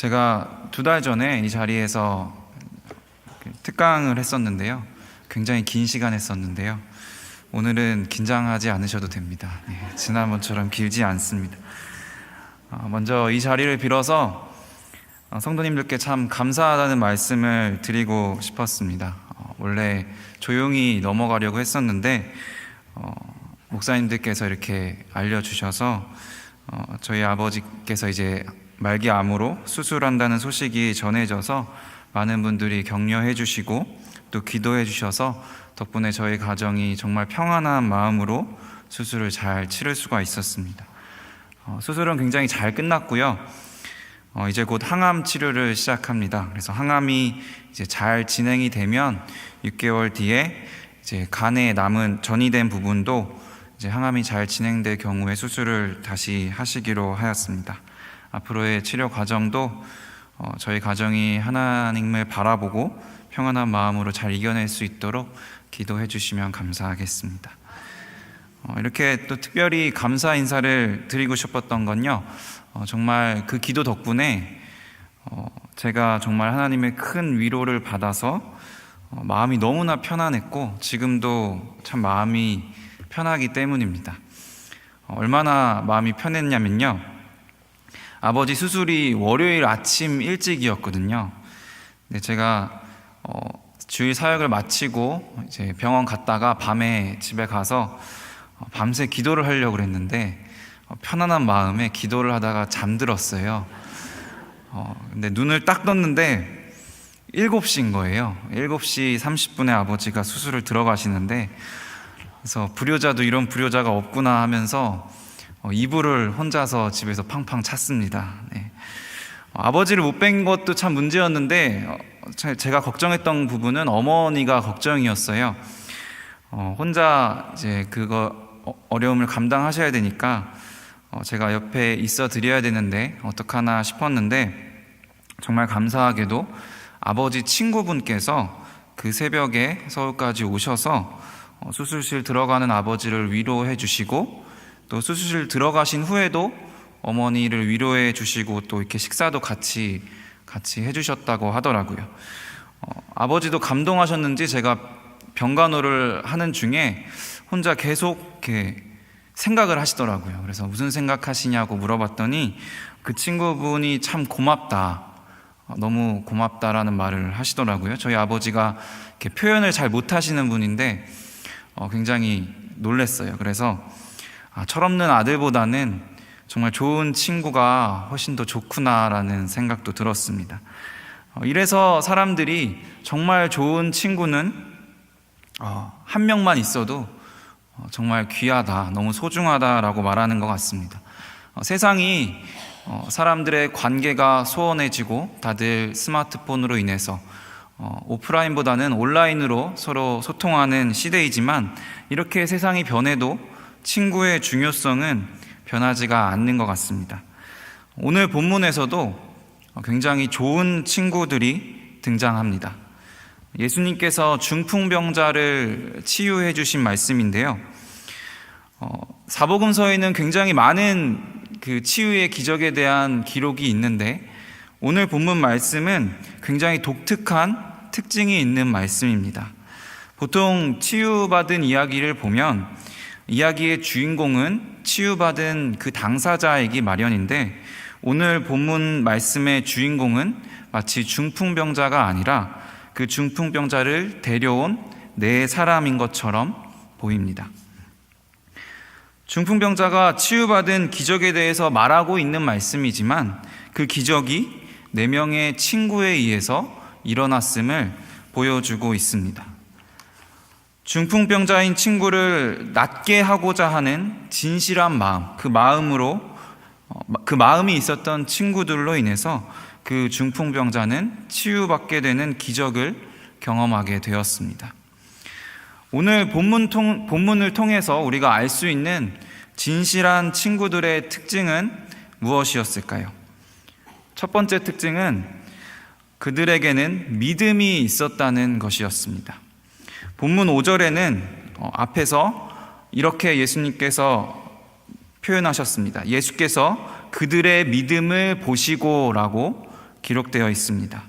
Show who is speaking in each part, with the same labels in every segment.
Speaker 1: 제가 두 달 전에 이 자리에서 특강을 했었는데요. 굉장히 긴 시간 했었는데요. 오늘은 긴장하지 않으셔도 됩니다. 예, 지난번처럼 길지 않습니다. 어, 먼저 이 자리를 빌어서 어, 성도님들께 참 감사하다는 말씀을 드리고 싶었습니다. 어, 원래 조용히 넘어가려고 했었는데 어, 목사님들께서 이렇게 알려주셔서 어, 저희 아버지께서 이제 말기암으로 수술한다는 소식이 전해져서 많은 분들이 격려해 주시고 또 기도해 주셔서 덕분에 저희 가정이 정말 평안한 마음으로 수술을 잘 치를 수가 있었습니다. 어, 수술은 굉장히 잘 끝났고요. 어, 이제 곧 항암 치료를 시작합니다. 그래서 항암이 이제 잘 진행이 되면 6개월 뒤에 이제 간에 남은 전이된 부분도 이제 항암이 잘 진행될 경우에 수술을 다시 하시기로 하였습니다. 앞으로의 치료 과정도 어, 저희 가정이 하나님을 바라보고 평안한 마음으로 잘 이겨낼 수 있도록 기도해 주시면 감사하겠습니다. 어, 이렇게 또 특별히 감사 인사를 드리고 싶었던 건요. 어, 정말 그 기도 덕분에 어, 제가 정말 하나님의 큰 위로를 받아서 어, 마음이 너무나 편안했고 지금도 참 마음이 편하기 때문입니다. 어, 얼마나 마음이 편했냐면요. 아버지 수술이 월요일 아침 일찍이었거든요. 근데 제가 어, 주일 사역을 마치고 이제 병원 갔다가 밤에 집에 가서 어, 밤새 기도를 하려고 그랬는데 어, 편안한 마음에 기도를 하다가 잠들었어요. 어, 근데 눈을 딱 떴는데 7시인 거예요. 7시 30분에 아버지가 수술을 들어가시는데 그래서 불효자도 이런 불효자가 없구나 하면서 어, 이불을 혼자서 집에서 팡팡 찼습니다. 네. 어, 아버지를 못 뵌 것도 참 문제였는데 어, 제- 제가 걱정했던 부분은 어머니가 걱정이었어요. 어, 혼자 이제 그거 어- 어려움을 감당하셔야 되니까 어, 제가 옆에 있어 드려야 되는데 어떡하나 싶었는데 정말 감사하게도 아버지 친구분께서 그 새벽에 서울까지 오셔서 어, 수술실 들어가는 아버지를 위로해 주시고 또 수술실 들어가신 후에도 어머니를 위로해 주시고 또 이렇게 식사도 같이 같이 해주셨다고 하더라고요. 어, 아버지도 감동하셨는지 제가 병간호를 하는 중에 혼자 계속 이렇게 생각을 하시더라고요. 그래서 무슨 생각하시냐고 물어봤더니 그 친구분이 참 고맙다. 어, 너무 고맙다라는 말을 하시더라고요. 저희 아버지가 이렇게 표현을 잘 못하시는 분인데 어, 굉장히 놀랬어요. 그래서 아, 철없는 아들보다는 정말 좋은 친구가 훨씬 더 좋구나라는 생각도 들었습니다. 어, 이래서 사람들이 정말 좋은 친구는 어, 한 명만 있어도 어, 정말 귀하다, 너무 소중하다라고 말하는 것 같습니다. 어, 세상이 어, 사람들의 관계가 소원해지고 다들 스마트폰으로 인해서 어, 오프라인보다는 온라인으로 서로 소통하는 시대이지만 이렇게 세상이 변해도 친구의 중요성은 변하지가 않는 것 같습니다. 오늘 본문에서도 굉장히 좋은 친구들이 등장합니다. 예수님께서 중풍병자를 치유해 주신 말씀인데요. 어, 사복음서에는 굉장히 많은 그 치유의 기적에 대한 기록이 있는데 오늘 본문 말씀은 굉장히 독특한 특징이 있는 말씀입니다. 보통 치유받은 이야기를 보면 이야기의 주인공은 치유받은 그 당사자이기 마련인데 오늘 본문 말씀의 주인공은 마치 중풍병자가 아니라 그 중풍병자를 데려온 네 사람인 것처럼 보입니다. 중풍병자가 치유받은 기적에 대해서 말하고 있는 말씀이지만 그 기적이 네 명의 친구에 의해서 일어났음을 보여주고 있습니다. 중풍병자인 친구를 낫게 하고자 하는 진실한 마음, 그 마음으로 어, 그 마음이 있었던 친구들로 인해서 그 중풍병자는 치유받게 되는 기적을 경험하게 되었습니다. 오늘 본문 통, 본문을 통해서 우리가 알 수 있는 진실한 친구들의 특징은 무엇이었을까요? 첫 번째 특징은 그들에게는 믿음이 있었다는 것이었습니다. 본문 5절에는 어, 앞에서 이렇게 예수님께서 표현하셨습니다. 예수께서 그들의 믿음을 보시고라고 기록되어 있습니다.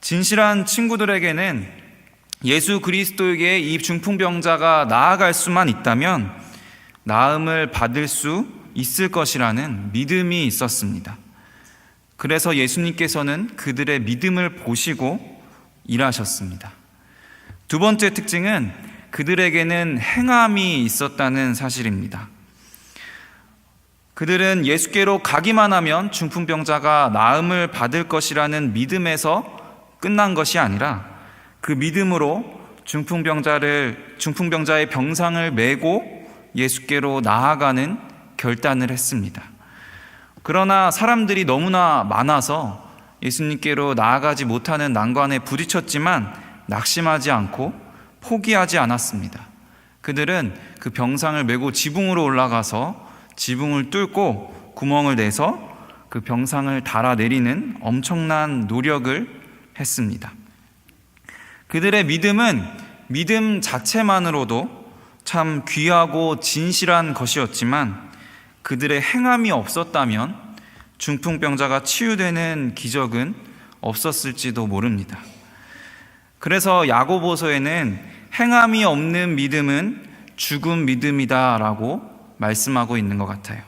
Speaker 1: 진실한 친구들에게는 예수 그리스도에게 이 중풍병자가 나아갈 수만 있다면 나음을 받을 수 있을 것이라는 믿음이 있었습니다. 그래서 예수님께서는 그들의 믿음을 보시고 일하셨습니다. 두 번째 특징은 그들에게는 행함이 있었다는 사실입니다. 그들은 예수께로 가기만 하면 중풍병자가 나음을 받을 것이라는 믿음에서 끝난 것이 아니라 그 믿음으로 중풍병자를 중풍병자의 병상을 메고 예수께로 나아가는 결단을 했습니다. 그러나 사람들이 너무나 많아서 예수님께로 나아가지 못하는 난관에 부딪혔지만 낙심하지 않고 포기하지 않았습니다. 그들은 그 병상을 메고 지붕으로 올라가서 지붕을 뚫고 구멍을 내서 그 병상을 달아내리는 엄청난 노력을 했습니다. 그들의 믿음은 믿음 자체만으로도 참 귀하고 진실한 것이었지만 그들의 행함이 없었다면 중풍병자가 치유되는 기적은 없었을지도 모릅니다. 그래서 야고보서에는 행함이 없는 믿음은 죽은 믿음이다라고 말씀하고 있는 것 같아요.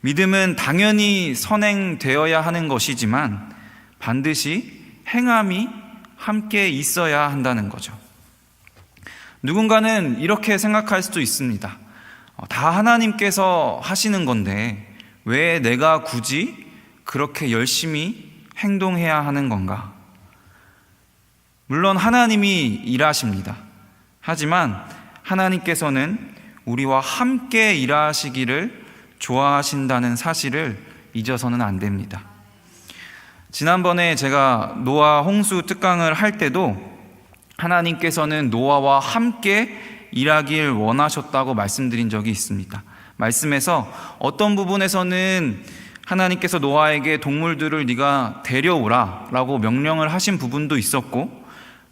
Speaker 1: 믿음은 당연히 선행되어야 하는 것이지만 반드시 행함이 함께 있어야 한다는 거죠. 누군가는 이렇게 생각할 수도 있습니다. 어, 다 하나님께서 하시는 건데 왜 내가 굳이 그렇게 열심히 행동해야 하는 건가? 물론 하나님이 일하십니다. 하지만 하나님께서는 우리와 함께 일하시기를 좋아하신다는 사실을 잊어서는 안 됩니다. 지난번에 제가 노아 홍수 특강을 할 때도 하나님께서는 노아와 함께 일하길 원하셨다고 말씀드린 적이 있습니다. 말씀에서 어떤 부분에서는 하나님께서 노아에게 동물들을 네가 데려오라라고 명령을 하신 부분도 있었고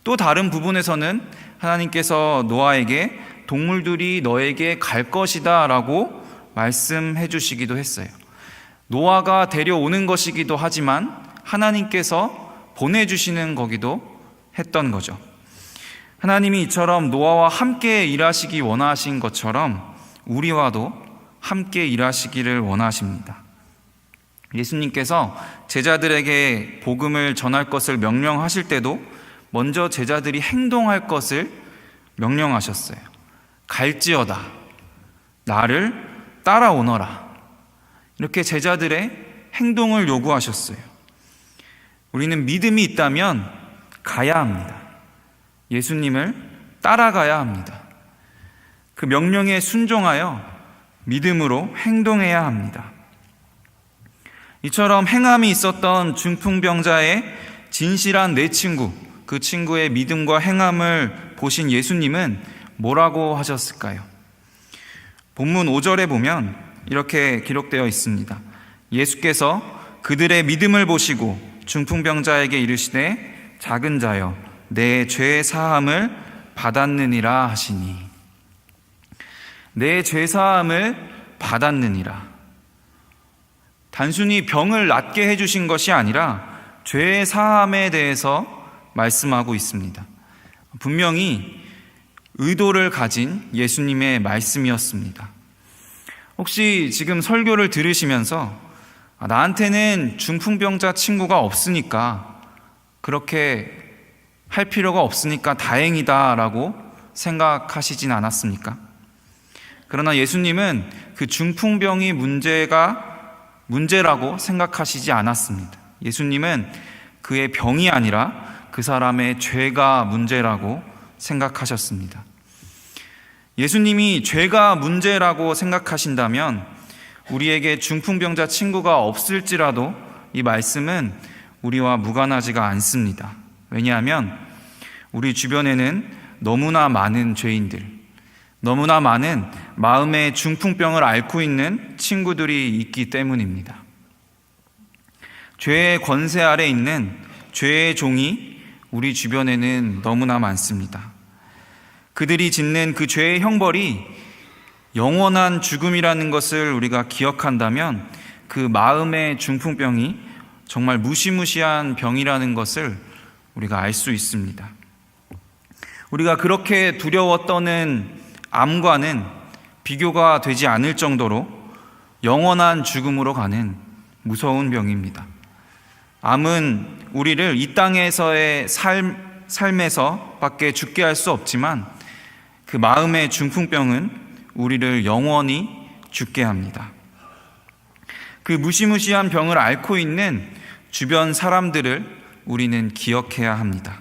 Speaker 1: 또 다른 부분에서는 하나님께서 노아에게 동물들이 너에게 갈 것이다 라고 말씀해 주시기도 했어요. 노아가 데려오는 것이기도 하지만 하나님께서 보내주시는 거기도 했던 거죠. 하나님이 이처럼 노아와 함께 일하시기 원하신 것처럼 우리와도 함께 일하시기를 원하십니다. 예수님께서 제자들에게 복음을 전할 것을 명령하실 때도 먼저 제자들이 행동할 것을 명령하셨어요. 갈지어다. 나를 따라오너라. 이렇게 제자들의 행동을 요구하셨어요. 우리는 믿음이 있다면 가야 합니다. 예수님을 따라가야 합니다. 그 명령에 순종하여 믿음으로 행동해야 합니다. 이처럼 행함이 있었던 중풍병자의 진실한 내 친구, 그 친구의 믿음과 행함을 보신 예수님은 뭐라고 하셨을까요? 본문 5절에 보면 이렇게 기록되어 있습니다. 예수께서 그들의 믿음을 보시고 중풍병자에게 이르시되 작은 자여 내 죄 사함을 받았느니라 하시니 내 죄 사함을 받았느니라 단순히 병을 낫게 해 주신 것이 아니라 죄 사함에 대해서 말씀하고 있습니다. 분명히 의도를 가진 예수님의 말씀이었습니다. 혹시 지금 설교를 들으시면서 아, 나한테는 중풍병자 친구가 없으니까 그렇게 할 필요가 없으니까 다행이다라고 생각하시진 않았습니까? 그러나 예수님은 그 중풍병이 문제가 문제라고 생각하시지 않았습니다. 예수님은 그의 병이 아니라 그 사람의 죄가 문제라고 생각하셨습니다. 예수님이 죄가 문제라고 생각하신다면 우리에게 중풍병자 친구가 없을지라도 이 말씀은 우리와 무관하지가 않습니다. 왜냐하면 우리 주변에는 너무나 많은 죄인들, 너무나 많은 마음의 중풍병을 앓고 있는 친구들이 있기 때문입니다. 죄의 권세 아래 있는 죄의 종이 우리 주변에는 너무나 많습니다. 그들이 짓는 그 죄의 형벌이 영원한 죽음이라는 것을 우리가 기억한다면 그 마음의 중풍병이 정말 무시무시한 병이라는 것을 우리가 알 수 있습니다. 우리가 그렇게 두려워 떠는 암과는 비교가 되지 않을 정도로 영원한 죽음으로 가는 무서운 병입니다. 암은 우리를 이 땅에서의 삶, 삶에서 밖에 죽게 할 수 없지만 그 마음의 중풍병은 우리를 영원히 죽게 합니다. 그 무시무시한 병을 앓고 있는 주변 사람들을 우리는 기억해야 합니다.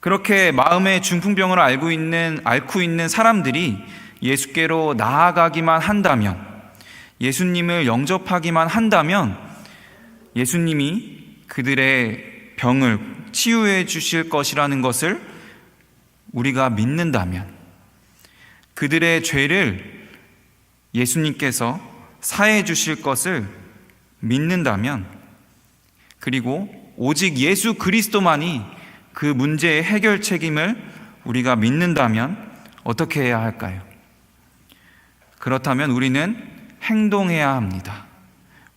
Speaker 1: 그렇게 마음의 중풍병을 앓고 있는, 앓고 있는 사람들이 예수께로 나아가기만 한다면, 예수님을 영접하기만 한다면, 예수님이 그들의 병을 치유해 주실 것이라는 것을 우리가 믿는다면, 그들의 죄를 예수님께서 사해 주실 것을 믿는다면, 그리고 오직 예수 그리스도만이 그 문제의 해결 책임을 우리가 믿는다면 어떻게 해야 할까요? 그렇다면 우리는 행동해야 합니다.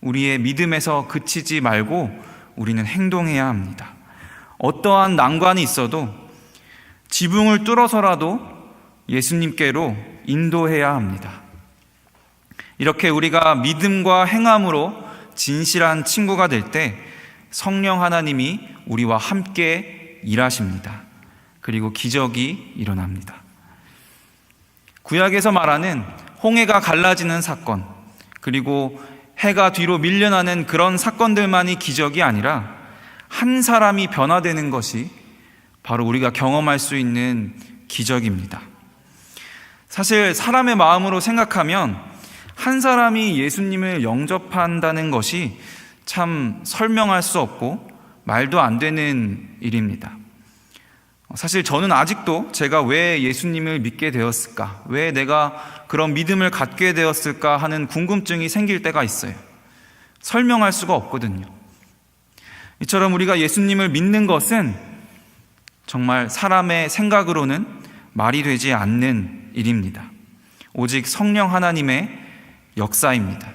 Speaker 1: 우리의 믿음에서 그치지 말고 우리는 행동해야 합니다. 어떠한 난관이 있어도 지붕을 뚫어서라도 예수님께로 인도해야 합니다. 이렇게 우리가 믿음과 행함으로 진실한 친구가 될 때 성령 하나님이 우리와 함께 일하십니다. 그리고 기적이 일어납니다. 구약에서 말하는 홍해가 갈라지는 사건, 그리고 해가 뒤로 밀려나는 그런 사건들만이 기적이 아니라 한 사람이 변화되는 것이 바로 우리가 경험할 수 있는 기적입니다. 사실 사람의 마음으로 생각하면 한 사람이 예수님을 영접한다는 것이 참 설명할 수 없고 말도 안 되는 일입니다. 사실 저는 아직도 제가 왜 예수님을 믿게 되었을까? 왜 내가 그런 믿음을 갖게 되었을까 하는 궁금증이 생길 때가 있어요. 설명할 수가 없거든요. 이처럼 우리가 예수님을 믿는 것은 정말 사람의 생각으로는 말이 되지 않는 일입니다. 오직 성령 하나님의 역사입니다.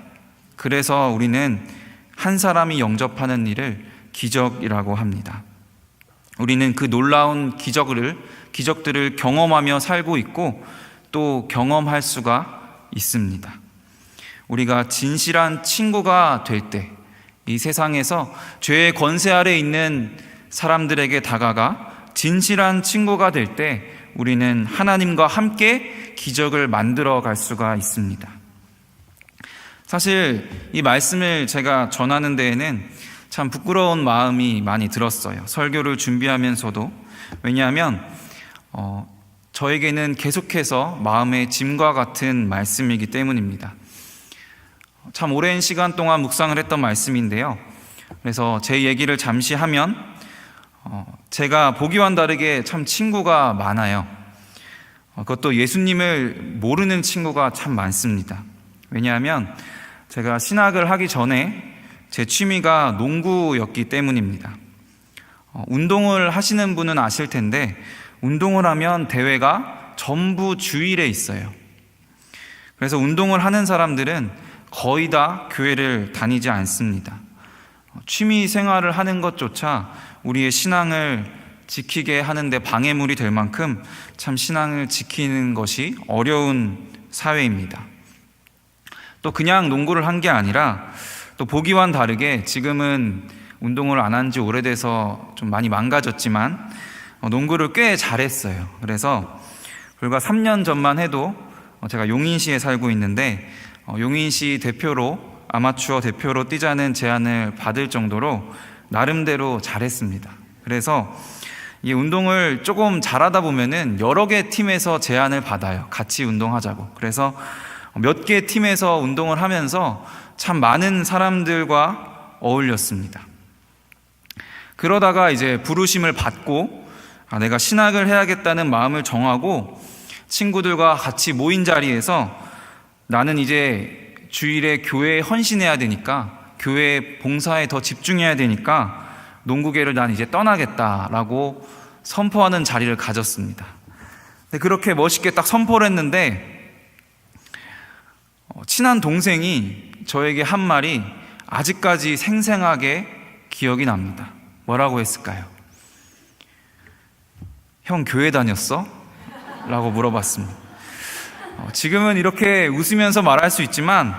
Speaker 1: 그래서 우리는 한 사람이 영접하는 일을 기적이라고 합니다. 우리는 그 놀라운 기적을 기적들을 경험하며 살고 있고 또 경험할 수가 있습니다. 우리가 진실한 친구가 될 때 이 세상에서 죄의 권세 아래 있는 사람들에게 다가가 진실한 친구가 될 때 우리는 하나님과 함께 기적을 만들어 갈 수가 있습니다. 사실 이 말씀을 제가 전하는 데에는 참 부끄러운 마음이 많이 들었어요. 설교를 준비하면서도. 왜냐하면, 어, 저에게는 계속해서 마음의 짐과 같은 말씀이기 때문입니다. 참 오랜 시간 동안 묵상을 했던 말씀인데요. 그래서 제 얘기를 잠시 하면, 어, 제가 보기와는 다르게 참 친구가 많아요. 어, 그것도 예수님을 모르는 친구가 참 많습니다. 왜냐하면 제가 신학을 하기 전에 제 취미가 농구였기 때문입니다. 어, 운동을 하시는 분은 아실 텐데 운동을 하면 대회가 전부 주일에 있어요. 그래서 운동을 하는 사람들은 거의 다 교회를 다니지 않습니다. 어, 취미 생활을 하는 것조차 우리의 신앙을 지키게 하는데 방해물이 될 만큼 참 신앙을 지키는 것이 어려운 사회입니다. 또 그냥 농구를 한 게 아니라 또 보기와는 다르게 지금은 운동을 안 한 지 오래돼서 좀 많이 망가졌지만 어, 농구를 꽤 잘했어요. 그래서 불과 3년 전만 해도 어, 제가 용인시에 살고 있는데 어, 용인시 대표로 아마추어 대표로 뛰자는 제안을 받을 정도로 나름대로 잘했습니다. 그래서 이 운동을 조금 잘하다 보면은 여러 개 팀에서 제안을 받아요. 같이 운동하자고. 그래서 몇 개 팀에서 운동을 하면서 참 많은 사람들과 어울렸습니다. 그러다가 이제 부르심을 받고 아, 내가 신학을 해야겠다는 마음을 정하고 친구들과 같이 모인 자리에서 나는 이제 주일에 교회에 헌신해야 되니까 교회 봉사에 더 집중해야 되니까 농구계를 난 이제 떠나겠다라고 선포하는 자리를 가졌습니다. 그렇게 멋있게 딱 선포를 했는데 어, 친한 동생이 저에게 한 말이 아직까지 생생하게 기억이 납니다. 뭐라고 했을까요? 형 교회 다녔어? 라고 물어봤습니다. 어, 지금은 이렇게 웃으면서 말할 수 있지만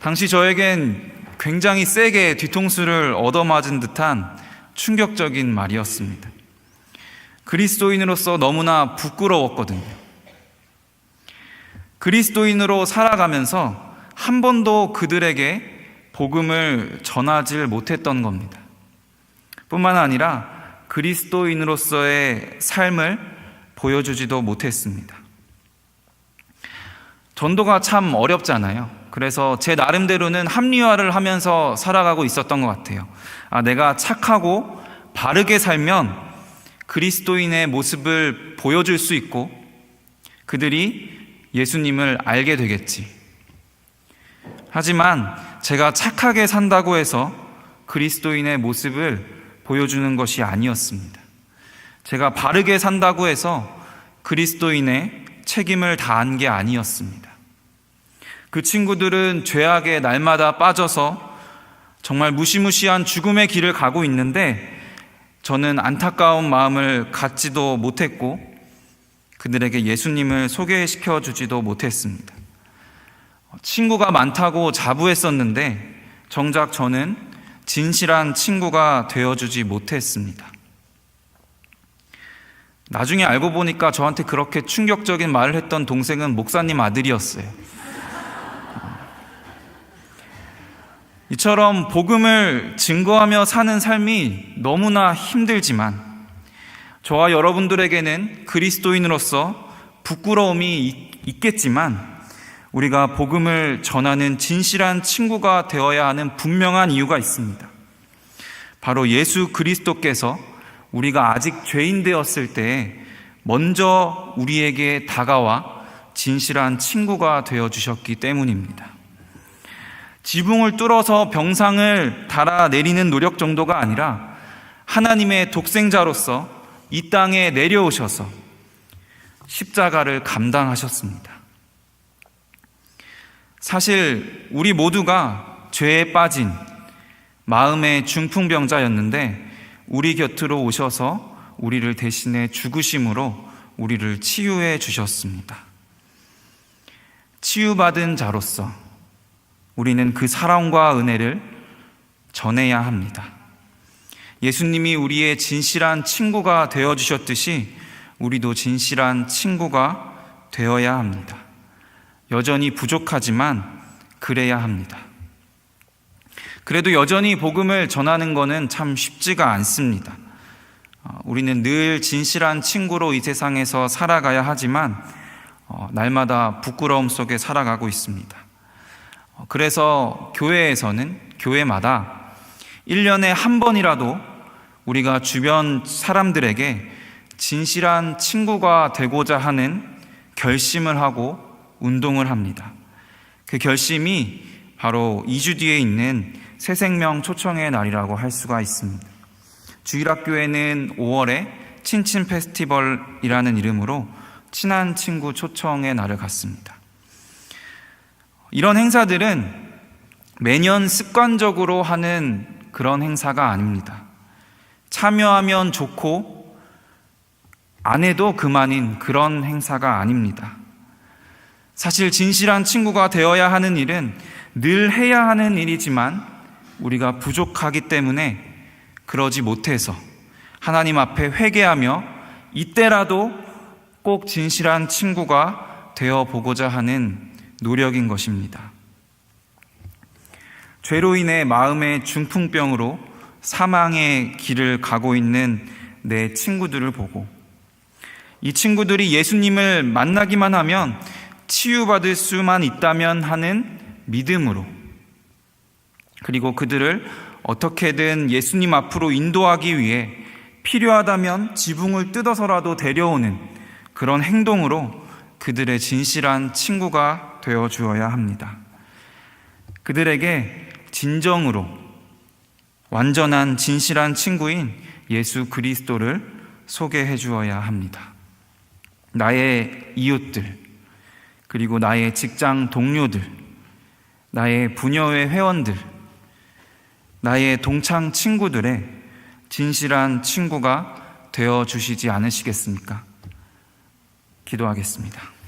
Speaker 1: 당시 저에겐 굉장히 세게 뒤통수를 얻어맞은 듯한 충격적인 말이었습니다. 그리스도인으로서 너무나 부끄러웠거든요. 그리스도인으로 살아가면서 한 번도 그들에게 복음을 전하지 못했던 겁니다. 뿐만 아니라 그리스도인으로서의 삶을 보여주지도 못했습니다. 전도가 참 어렵잖아요. 그래서 제 나름대로는 합리화를 하면서 살아가고 있었던 것 같아요. 아, 내가 착하고 바르게 살면 그리스도인의 모습을 보여줄 수 있고 그들이 예수님을 알게 되겠지. 하지만 제가 착하게 산다고 해서 그리스도인의 모습을 보여주는 것이 아니었습니다. 제가 바르게 산다고 해서 그리스도인의 책임을 다한 게 아니었습니다. 그 친구들은 죄악에 날마다 빠져서 정말 무시무시한 죽음의 길을 가고 있는데 저는 안타까운 마음을 갖지도 못했고 그들에게 예수님을 소개시켜 주지도 못했습니다. 친구가 많다고 자부했었는데 정작 저는 진실한 친구가 되어주지 못했습니다. 나중에 알고 보니까 저한테 그렇게 충격적인 말을 했던 동생은 목사님 아들이었어요. 이처럼 복음을 증거하며 사는 삶이 너무나 힘들지만 저와 여러분들에게는 그리스도인으로서 부끄러움이 있겠지만 우리가 복음을 전하는 진실한 친구가 되어야 하는 분명한 이유가 있습니다. 바로 예수 그리스도께서 우리가 아직 죄인 되었을 때 먼저 우리에게 다가와 진실한 친구가 되어 주셨기 때문입니다. 지붕을 뚫어서 병상을 달아 내리는 노력 정도가 아니라 하나님의 독생자로서 이 땅에 내려오셔서 십자가를 감당하셨습니다. 사실 우리 모두가 죄에 빠진 마음의 중풍병자였는데 우리 곁으로 오셔서 우리를 대신해 죽으심으로 우리를 치유해 주셨습니다. 치유받은 자로서 우리는 그 사랑과 은혜를 전해야 합니다. 예수님이 우리의 진실한 친구가 되어 주셨듯이 우리도 진실한 친구가 되어야 합니다. 여전히 부족하지만 그래야 합니다. 그래도 여전히 복음을 전하는 것은 참 쉽지가 않습니다. 어, 우리는 늘 진실한 친구로 이 세상에서 살아가야 하지만 어, 날마다 부끄러움 속에 살아가고 있습니다. 어, 그래서 교회에서는 교회마다 1년에 한 번이라도 우리가 주변 사람들에게 진실한 친구가 되고자 하는 결심을 하고 운동을 합니다. 그 결심이 바로 2주 뒤에 있는 새생명 초청의 날이라고 할 수가 있습니다. 주일학교에는 5월에 친친 페스티벌이라는 이름으로 친한 친구 초청의 날을 갖습니다. 이런 행사들은 매년 습관적으로 하는 그런 행사가 아닙니다. 참여하면 좋고 안 해도 그만인 그런 행사가 아닙니다. 사실 진실한 친구가 되어야 하는 일은 늘 해야 하는 일이지만 우리가 부족하기 때문에 그러지 못해서 하나님 앞에 회개하며 이때라도 꼭 진실한 친구가 되어 보고자 하는 노력인 것입니다. 죄로 인해 마음의 중풍병으로 사망의 길을 가고 있는 내 친구들을 보고 이 친구들이 예수님을 만나기만 하면 치유받을 수만 있다면 하는 믿음으로 그리고 그들을 어떻게든 예수님 앞으로 인도하기 위해 필요하다면 지붕을 뜯어서라도 데려오는 그런 행동으로 그들의 진실한 친구가 되어 주어야 합니다. 그들에게 진정으로 완전한 진실한 친구인 예수 그리스도를 소개해 주어야 합니다. 나의 이웃들, 그리고 나의 직장 동료들, 나의 부녀회 회원들, 나의 동창 친구들의 진실한 친구가 되어 주시지 않으시겠습니까? 기도하겠습니다.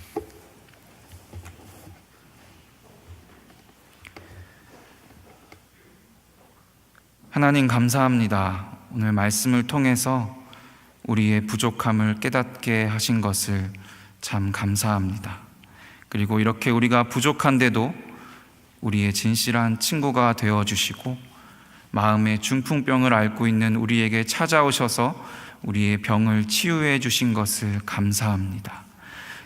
Speaker 1: 하나님 감사합니다. 오늘 말씀을 통해서 우리의 부족함을 깨닫게 하신 것을 참 감사합니다. 그리고 이렇게 우리가 부족한데도 우리의 진실한 친구가 되어 주시고 마음의 중풍병을 앓고 있는 우리에게 찾아오셔서 우리의 병을 치유해 주신 것을 감사합니다.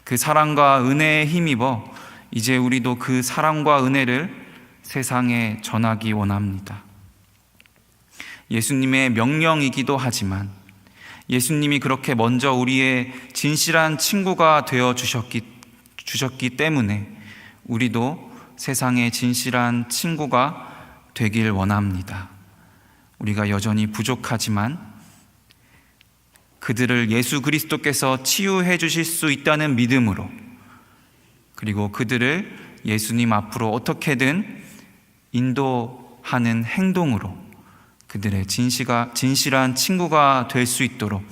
Speaker 1: 그 사랑과 은혜에 힘입어 이제 우리도 그 사랑과 은혜를 세상에 전하기 원합니다. 예수님의 명령이기도 하지만 예수님이 그렇게 먼저 우리의 진실한 친구가 되어 주셨기, 주셨기 때문에 우리도 세상의 진실한 친구가 되길 원합니다. 우리가 여전히 부족하지만 그들을 예수 그리스도께서 치유해 주실 수 있다는 믿음으로 그리고 그들을 예수님 앞으로 어떻게든 인도하는 행동으로 그들의 진시가, 진실한 친구가 될 수 있도록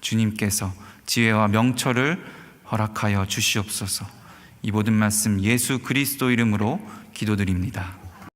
Speaker 1: 주님께서 지혜와 명철을 허락하여 주시옵소서 이 모든 말씀 예수 그리스도 이름으로 기도드립니다.